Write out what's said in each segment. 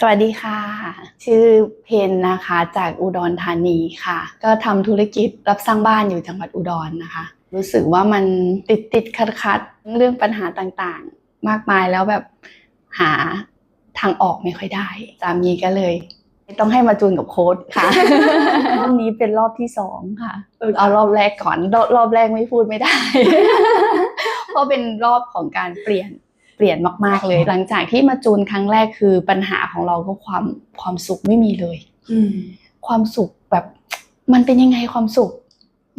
สวัสดีค่ะ ชื่อเพนนะคะจากอุดรธานีค่ะ ก็ทำธุรกิจรับสร้างบ้านอยู่จังหวัดอุดรนะคะ รู้สึกว่ามันติดติดขัดขัดๆเรื่องปัญหาต่างๆ มากมายแล้วแบบหาทางออกไม่ค่อยได้สามีก็เลย ต้องให้มาจูนกับโค้ดค่ะรอบนี้เป็นรอบที่สองค่ะเอารอบแรกก่อนรอบรอบแรกไม่พูดไม่ได้ เพราะเป็นรอบของการเปลี่ยน เปลี่ยนมาก ๆ เลย หลังจากที่มาจูนครั้งแรกคือปัญหาของเราก็ความความสุขไม่มีเลยอืมความสุขแบบ มันเป็นยังไงความสุข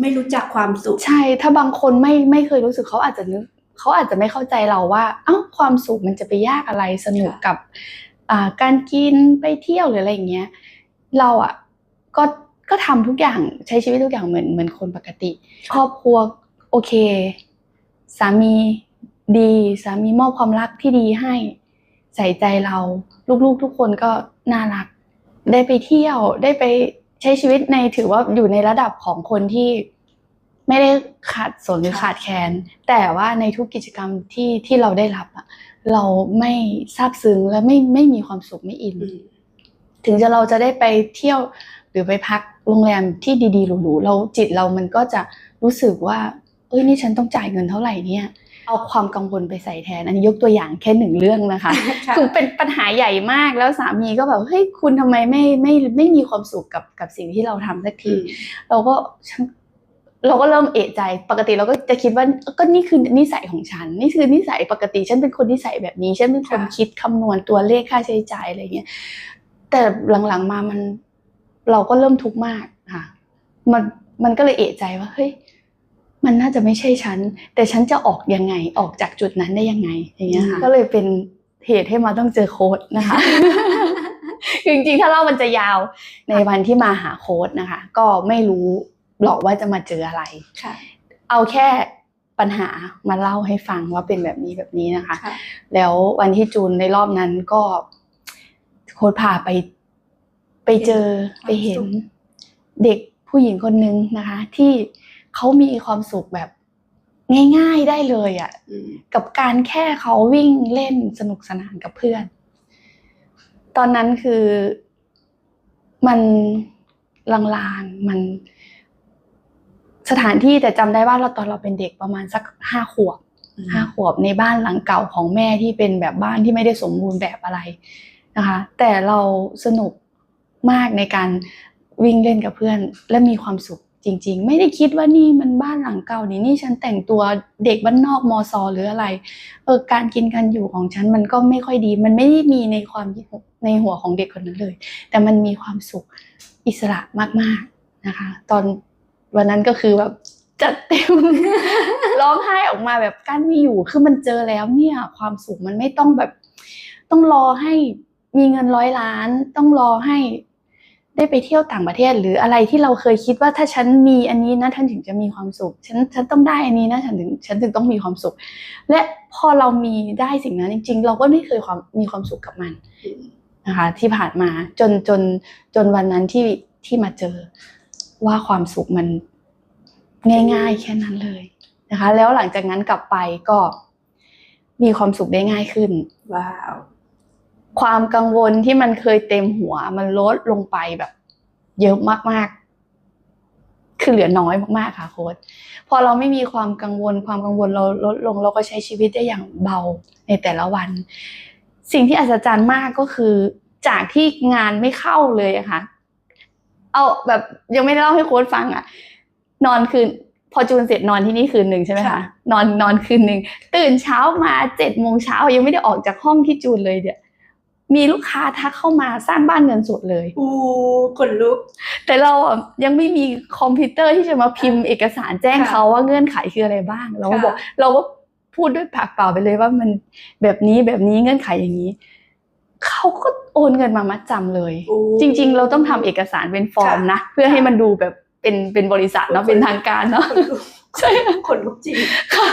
ไม่รู้จักความสุข ใช่ ถ้าบางคนไม่ไม่เคยรู้สึกเขาอาจจะนึกเขาอาจจะไม่เข้าใจเราว่า เอ้าความสุขมันจะไปยากอะไรสนุกกับอ่าการกินไปเที่ยวหรืออะไรอย่างเงี้ย เราอะก็ก็ทำทุกอย่างใช้ชีวิตทุกอย่างเหมือนเหมือนคนปกติ ครอบครัวโอเค สามี ดีสามีมอบความรักที่ดีให้ใส่ใจเรา ลูกๆทุกคนก็น่ารัก ได้ไปเที่ยวได้ไปใช้ชีวิตในถือว่าอยู่ในระดับของคนที่ไม่ได้ขาดสนหรือค่ะขาดแคลนแต่ว่าในทุกกิจกรรมที่ที่เราได้รับอะเราไม่ซาบซึ้งและไม่ไม่มีความสุขไม่อินอืมถึงจะเราจะได้ไปเที่ยวหรือไปพักโรงแรมที่ดีๆหรูๆเราจิตเรามันก็จะรู้สึกว่า เอ้ยนี่ฉันต้องจ่ายเงินเท่าไหร่เนี่ย เอาความกังวลไปใส่แทน อันนี้ยกตัวอย่างแค่หนึ่งเรื่องนะคะค่ะคือเป็นปัญหาใหญ่มากแล้วสามีก็แบบเฮ้ยคุณทำไมไม่ไม่ไม่มีความสุขกับกับสิ่งที่เราทำสักอืทีมเราก็ฉันเราก็เริ่มเอะใจ ปกติเราก็จะคิดว่าก็นี่คือนิสัยของฉัน นี่คือนิสัยปกติฉันเป็นคนนิสัยแบบนี้ ฉันเป็นคนค่ะคิดคำนวณตัวเลขค่าใช้จ่ายอะไรเงี้ยแต่หลังๆมามันเราก็เริ่มทุกข์มากค่ะ มันมันก็เลยเอะใจว่าเฮ้ย มันน่าจะไม่ใช่ฉัน แต่ฉันจะออกยังไงออกจากจุดนั้นได้ยังไง อย่างเงี้ยค่ะอืมก็เลยเป็นเหตุให้มาต้องเจอโค้ดนะคะคือจริงๆถ้าเล่ามันจะยาวในวันที่มาหาโค้ดนะคะ ก็ไม่รู้หรอกว่าจะมาเจออะไรค่ะเอาแค่ปัญหามาเล่าให้ฟังว่าเป็นแบบนี้แบบนี้นะคะค่ะแล้ววันที่จูนในรอบนั้นก็โค้ดพาไป ไปเจอความไปเห็นสุขเด็กผู้หญิงคนนึงนะคะ ที่ เขามีความสุขแบบง่ายๆได้เลยอะ่ะอืมกับการแค่เขาวิ่งเล่นสนุกสนานกับเพื่อน ตอนนั้นคือมันลางๆมันสถานที่แต่จำได้ว่าเราตอนเราเป็นเด็กประมาณสักห้าขวบห้าขวบในบ้านหลังเก่าของแม่ที่เป็นแบบบ้านที่ไม่ได้สมบูรณ์แบบอะไรนะคะ แต่เราสนุกมากในการวิ่งเล่นกับเพื่อนและมีความสุข จริงๆ ไม่ได้คิดว่านี่มันบ้านหลังเก่านี่นี่ฉันแต่งตัวเด็กบ้านนอกมอซอหรืออะไรเออการกินการอยู่ของฉันมันก็ไม่ค่อยดี มันไม่ได้มีในความในหัวของเด็กคนนั้นเลย แต่มันมีความสุขอิสระมากๆนะคะ ตอนวันนั้นก็คือแบบจัดเต็มร้องไห้ออกมาแบบกั้นไม่อยู่คือมันเจอแล้วเนี่ย ความสุขมันไม่ต้องแบบ ต้องรอให้มีเงินร้อยล้าน ต้องรอให้ ได้ไปเที่ยวต่างประเทศ หรืออะไรที่เราเคยคิดว่าถ้าฉันมีอันนี้นะฉันถึงจะมีความสุข ฉันฉันต้องได้อันนี้นะฉันถึงฉันถึงต้องมีความสุข และพอเรามีได้สิ่งนั้นจริง ๆ เราก็ไม่เคยความมีความสุขกับมันนะคะ ที่ผ่านมาจนจนจนวันนั้นที่ที่มาเจอว่าความสุขมันง่าย ๆ แค่นั้นเลยนะคะ แล้วหลังจากนั้นกลับไปก็มีความสุขได้ง่ายขึ้นว้าว ความกังวลที่มันเคยเต็มหัว มันลดลงไปแบบ เยอะมากๆ คือเหลือน้อยมากๆค่ะโค้ดพอเราไม่มีความกังวล ความกังวลเราลดลง เราก็ใช้ชีวิตได้อย่างเบาในแต่ละวัน สิ่งที่อัศจรรย์มากก็คือ จากที่งานไม่เข้าเลยอะค่ะเอาแบบยังไม่ได้เล่าให้โค้ดฟังอะนอนคืนพอจูนเสร็จนอนที่นี่คืนหนึ่งใช่ไหมคะค่ะนอนนอนคืนหนึ่งตื่นเช้ามาเจ็ดโมงเช้ายังไม่ได้ออกจากห้องที่จูนเลยเนี่ย มีลูกค้าทักเข้ามาสร้างบ้านเงินสดเลยอูขนลุก แต่เราอะยังไม่มีคอมพิวเตอร์ที่จะมาพิมพ์เอกสารแจ้งค่ะเขาว่าเงื่อนไขคืออะไรบ้าง เราก็ค่ะบอกเราก็พูดด้วยปากเปล่าไปเลยว่ามันแบบนี้แบบนี้เงื่อนไขอย่างนี้เขาก็โอนเงินมามัดจำเลยอูจริง ๆ เราต้องทำเอกสารเป็นฟอร์มค่ะนะ เพื่อให้มันดูแบบเป็นเป็นบริษัทเนาะขนลุกเป็นทางการเนาะขนลุก ใช่ขนลุกจริงค่ะ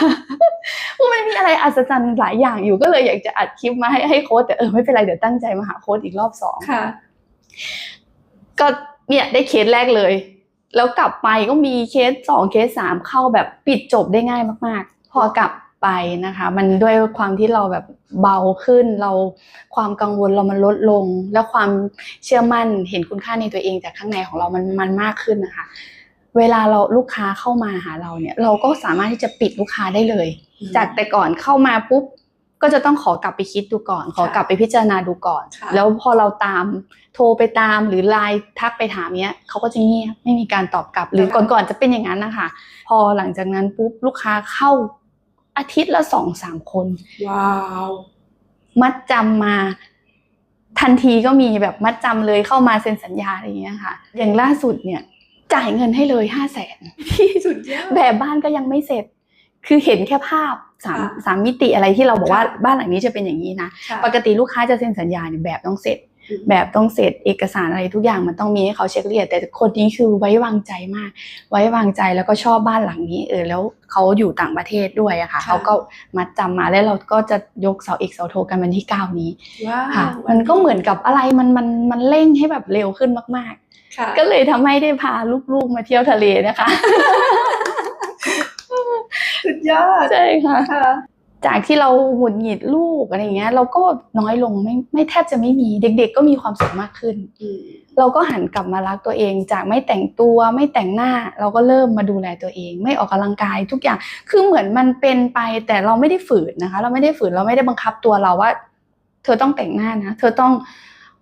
มันมีอะไรอัศจรรย์หลายอย่างอยู่ก็เลยอยากจะอัดคลิปมาให้ให้โค้ดแต่เออไม่เป็นไรเดี๋ยวตั้งใจมาหาโค้ดอีกรอบสองค่ะ ก็เนี่ยได้เคสแรกเลย แล้วกลับไปก็มีเคสสองเคสสามเข้าแบบปิดจบได้ง่ายมาก ๆ พอกลับไปนะคะ มันด้วยความที่เราแบบเบาขึ้น เราความกังวลเรามันลดลง แล้วความเชื่อมั่นเห็นคุณค่าในตัวเองจากข้างในของเรามันมันมากขึ้นนะคะ เวลาเราลูกค้าเข้ามาหาเราเนี่ย เราก็สามารถที่จะปิดลูกค้าได้เลย จากแต่ก่อนเข้ามาปุ๊บก็จะต้องขอกลับไปคิดดูก่อน ขอกลับไปพิจารณาดูก่อนค่ะแล้วพอเราตามโทรไปตามหรือไลน์ทักไปถามเนี้ยเขาก็จะเงียบไม่มีการตอบกลับ หรือก่อนๆจะเป็นอย่างนั้นนะคะพอหลังจากนั้นปุ๊บลูกค้าเข้าอาทิตย์ละสองสามคน ว้าว มัดจำมาทันทีก็มีแบบมัดจำเลยเข้ามาเซ็นสัญญาอะไรอย่างเงี้ยค่ะ อย่างล่าสุดเนี่ย จ่ายเงินให้เลยห้าแสนสุดยอดแบบบ้านก็ยังไม่เสร็จ คือเห็นแค่ภาพสามค่ะสามมิติอะไรที่เราบอกว่าค่ะบ้านหลังนี้จะเป็นอย่างนี้นะค่ะปกติลูกค้าจะเซ็นสัญญาเนี่ยแบบต้องเสร็จอืมแบบต้องเสร็จเอกสารอะไรทุกอย่างมันต้องมีให้เขาเช็คละเอียดแต่คนนี้คือไว้วางใจมาก ไว้วางใจแล้วก็ชอบบ้านหลังนี้เออแล้วเขาอยู่ต่างประเทศด้วยอะค่ะค่ะเขาก็มัดจำมาแล้วเราก็จะยกเสาเอกเสาโทกันวันที่เก้านี้ว้าวค่ะ มันก็เหมือนกับอะไรมันมันมันเร่งให้แบบเร็วขึ้นมากค่ะๆ ก็เลยทำให้ได้พาลูกๆมาเที่ยวทะเลนะคะ สุดยอด ใช่ค่ะค่ะ จากที่เราหงุดหงิดลูกอะไรเงี้ย เราก็น้อยลงไม่ไม่แทบจะไม่มีเด็ก ๆ ก็มีความสุขมากขึ้นอืมเราก็หันกลับมารักตัวเอง จากไม่แต่งตัวไม่แต่งหน้า เราก็เริ่มมาดูแลตัวเอง ไม่ออกกำลังกายทุกอย่างคือเหมือนมันเป็นไปแต่เราไม่ได้ฝืนนะคะ เราไม่ได้ฝืนเราไม่ได้บังคับตัวเราว่า เธอต้องแต่งหน้านะเธอต้อง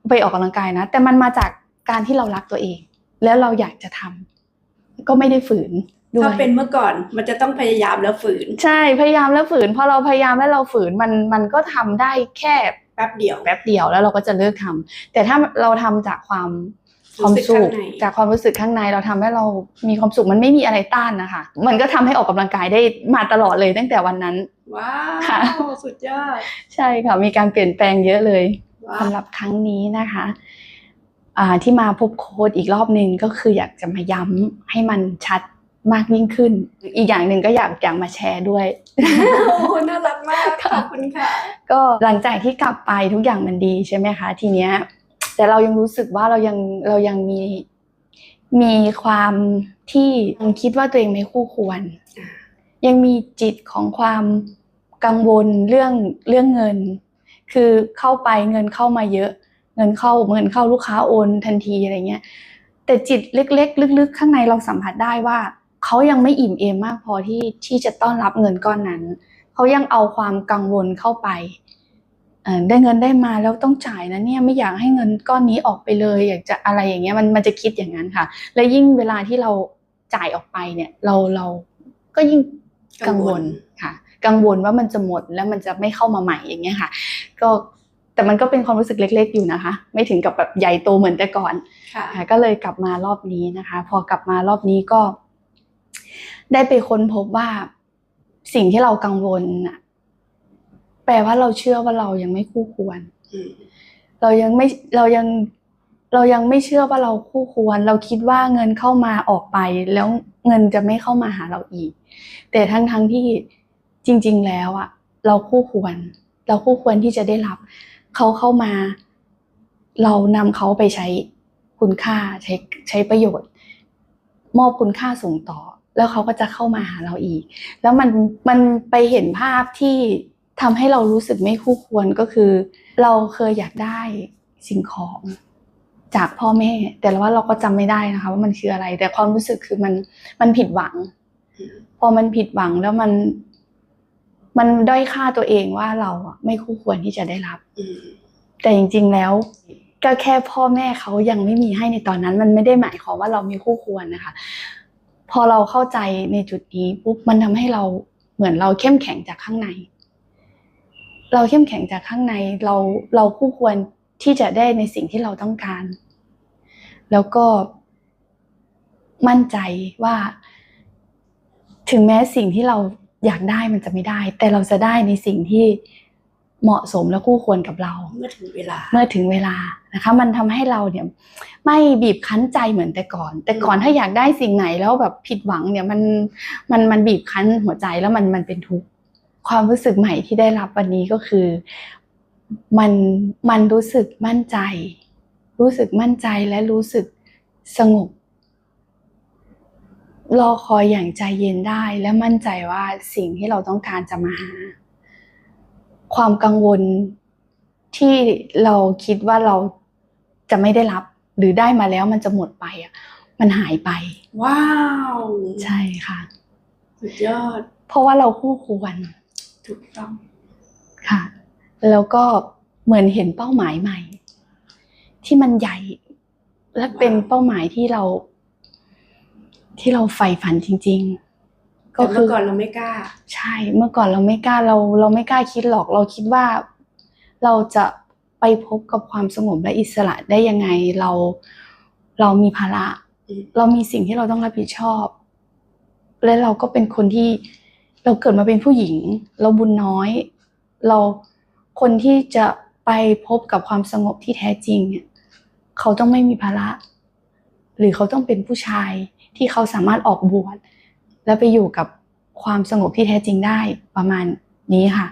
ไปออกกำลังกายนะ แต่มันมาจาก การที่เรารักตัวเอง แล้วเราอยากจะทำก็ไม่ได้ฝืนด้วยถ้าเป็นเมื่อก่อนมันจะต้องพยายามแล้วฝืน ใช่พยายามแล้วฝืนพอเราพยายามแล้วเราฝืนมันมันก็ทำได้แค่แป๊บเดียวแป๊บเดียวแล้วเราก็จะเลิกทำแต่ถ้าเราทำจากความความรู้สึสุกขข้างในจากความรู้สึกข้างในเราทำให้เรามีความสุขมันไม่มีอะไรต้านนะคะ มันก็ทำให้ออกกำลังกายได้มาตลอดเลยตั้งแต่วันนั้น ว้าค่ะวสุดยอด ใช่ค่ะมีการเปลี่ยนแปลงเยอะเลยว้าสำหรับครั้งนี้นะคะอ่า ที่มาพบโค้ดอีกรอบหนึ่งก็คืออยากจะมาย้ำให้มันชัดมากยิ่งขึ้น อีกอย่างหนึ่งก็อยากอยากมาแชร์ด้วยโอ้โหน่ารักมากขอบคุณค่ะ ก็หลังจากที่กลับไปทุกอย่างมันดีใช่ไหมคะ ทีเนี้ย แต่เรายังรู้สึกว่าเรายังเรายังมีมีความที่ยังคิดว่าตัวเองไม่คู่ควร ยังมีจิตของความกังวลเรื่องเรื่องเงิน คือเข้าไปเงินเข้ามาเยอะ เงินเข้าเงินเข้าลูกค้าโอนทันทีอะไรเงี้ยแต่จิตเล็ก ๆ ลึก ๆ ข้างในเราสัมผัสได้ว่าเขายังไม่อิ่มเอมมากพอที่ที่จะต้อนรับเงินก้อนนั้นเขายังเอาความกังวลเข้าไปเอ่อได้เงินได้มาแล้วต้องจ่ายนะเนี่ยไม่อยากให้เงินก้อนนี้ออกไปเลย อยากจะอะไรอย่างเงี้ยมันมันจะคิดอย่างนั้นค่ะ และยิ่งเวลาที่เราจ่ายออกไปเนี่ย เราเราก็ยิ่งกังวลค่ะ กังวลว่ามันจะหมดแล้วมันจะไม่เข้ามาใหม่อย่างเงี้ยค่ะ ก็ แต่มันก็เป็นความรู้สึกเล็ก ๆ อยู่นะคะ ไม่ถึงกับแบบใหญ่โตเหมือนแต่ก่อนค่ะค่ะก็เลยกลับมารอบนี้นะคะ พอกลับมารอบนี้ก็ ได้ไปค้นพบว่าสิ่งที่เรากังวลน่ะ แปลว่าเราเชื่อว่าเรายังไม่คู่ควรอืมเรายังไม่เรายังเรายังไม่เชื่อว่าเราคู่ควร เราคิดว่าเงินเข้ามาออกไป แล้วเงินจะไม่เข้ามาหาเราอีก แต่ทั้งทั้งที่จริง ๆ แล้วอะเราคู่ควร เราคู่ควรที่จะได้รับ เขาเข้ามา เรานำเขาไปใช้คุณค่าใช้ใช้ประโยชน์ มอบคุณค่าส่งต่อ แล้วเขาก็จะเข้ามาหาเราอีก แล้วมันมันไปเห็นภาพที่ทำให้เรารู้สึกไม่คู่ควรก็คือ เราเคยอยากได้สิ่งของจากพ่อแม่ แต่ว่าเราก็จำไม่ได้นะคะ ว่ามันคืออะไร แต่ความรู้สึกคือมันมันผิดหวัง พอมันผิดหวังแล้วมัน มันด้อยค่าตัวเองว่าเราอะไม่คู่ควรที่จะได้รับอืมแต่จริง ๆแล้ว ก็แค่พ่อแม่เขายังไม่มีให้ในตอนนั้น มันไม่ได้หมายความว่าเรามีคู่ควรนะคะ พอเราเข้าใจในจุดนี้ปุ๊บมันทำให้เราเหมือนเราเข้มแข็งจากข้างใน เราเข้มแข็งจากข้างในเราเราคู่ควรที่จะได้ในสิ่งที่เราต้องการ แล้วก็มั่นใจว่า ถึงแม้สิ่งที่เรา อยากได้มันจะไม่ได้ แต่เราจะได้ในสิ่งที่เหมาะสมและคู่ควรกับเรา เมื่อถึงเวลา เมื่อถึงเวลานะคะ มันทำให้เราเนี่ยไม่บีบคั้นใจเหมือนแต่ก่อน แต่ก่อนอืมถ้าอยากได้สิ่งไหนแล้วแบบผิดหวังเนี่ยมันมันมันบีบคั้นหัวใจแล้วมันมันเป็นทุกข์ความรู้สึกใหม่ที่ได้รับวันนี้ก็คือมันมันรู้สึกมั่นใจ รู้สึกมั่นใจและรู้สึกสงบ รอคอยอย่างใจเย็นได้และมั่นใจว่าสิ่งที่เราต้องการจะมาหา ความกังวลที่เราคิดว่าเราจะไม่ได้รับ หรือได้มาแล้วมันจะหมดไปอะ มันหายไป ว้าว ใช่ค่ะ สุดยอด เพราะว่าเราคู่ควรถูกต้องค่ะ แล้วก็เหมือนเห็นเป้าหมายใหม่ ที่มันใหญ่ และเป็นเป้าหมายที่เรา ที่เราใฝ่ฝันจริง ๆ ก็แต่คืเมื่ออก่อนเราไม่กล้า ใช่ เมื่อก่อนเราไม่กล้าเราเราไม่กล้าคิดหรอก เราคิดว่า เราจะไปพบกับความสงบและอิสระได้ยังไงเราเรามีภาระ อืม เรามีสิ่งที่เราต้องรับผิดชอบ และเราก็เป็นคนที่เราเกิดมาเป็นผู้หญิง เราบุญน้อย เราคนที่จะไปพบกับความสงบที่แท้จริงเนี่ยเขาต้องไม่มีภาระ หรือเขาต้องเป็นผู้ชาย ที่เขาสามารถออกบวชแล้วไปอยู่กับความสงบที่แท้จริงได้ประมาณนี้ค่ะ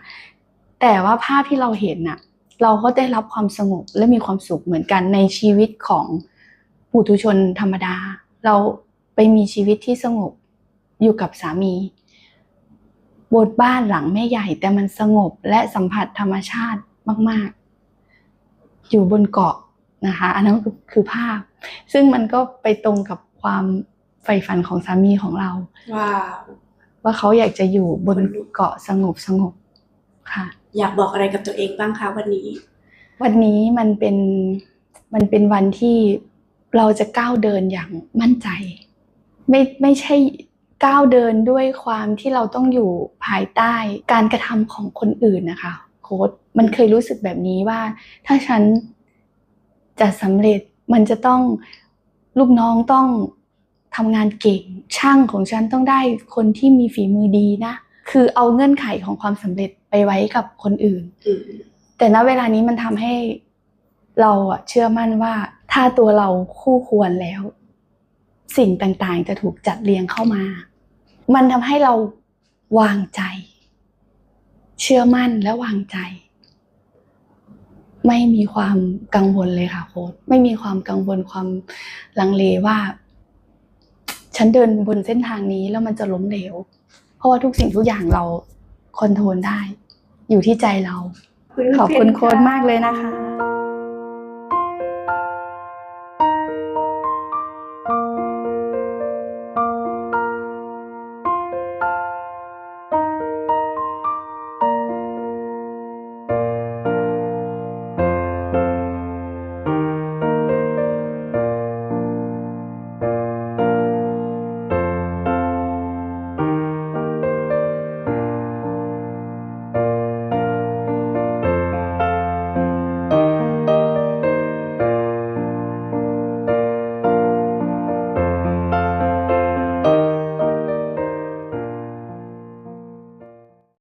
แต่ว่าภาพที่เราเห็นน่ะเราก็ได้รับความสงบและมีความสุขเหมือนกันในชีวิตของปุถุชนธรรมดา เราไปมีชีวิตที่สงบอยู่กับสามีบนบ้านหลังไม่ใหญ่แต่มันสงบและสัมผัสธรรมชาติมาก ๆ อยู่บนเกาะนะคะ อันนั้นคือคือภาพ ซึ่งมันก็ไปตรงกับความ ใฝ่ฝันของสามีของเราว้าวว่าเขาอยากจะอยู่บนคนลุกเกาะสงบสงบค่ะ อยากบอกอะไรกับตัวเองบ้างคะวันนี้ วันนี้มันเป็นมันเป็นวันที่เราจะก้าวเดินอย่างมั่นใจ ไม่ไม่ใช่ก้าวเดินด้วยความที่เราต้องอยู่ภายใต้การกระทำของคนอื่นนะคะโค้ดมันเคยรู้สึกแบบนี้ว่า ถ้าฉันจะสำเร็จมันจะต้องลูกน้องต้อง ทำงานเก่งช่างของฉันต้องได้คนที่มีฝีมือดีนะ คือเอาเงื่อนไขของความสำเร็จไปไว้กับคนอื่นอืมแต่ณเวลานี้มันทำให้เราอะเชื่อมั่นว่า ถ้าตัวเราคู่ควรแล้ว สิ่งต่างๆ จะถูกจัดเรียงเข้ามา มันทำให้เราวางใจ เชื่อมั่นและวางใจ ไม่มีความกังวลเลยค่ะโค้ดไม่มีความกังวลความลังเลว่า ฉันเดินบนเส้นทางนี้แล้วมันจะล้มเหลว เพราะว่าทุกสิ่งทุกอย่างเราคอนโทรลได้ อยู่ที่ใจเรา ขอบคุณโค้ดมากเลยนะคะ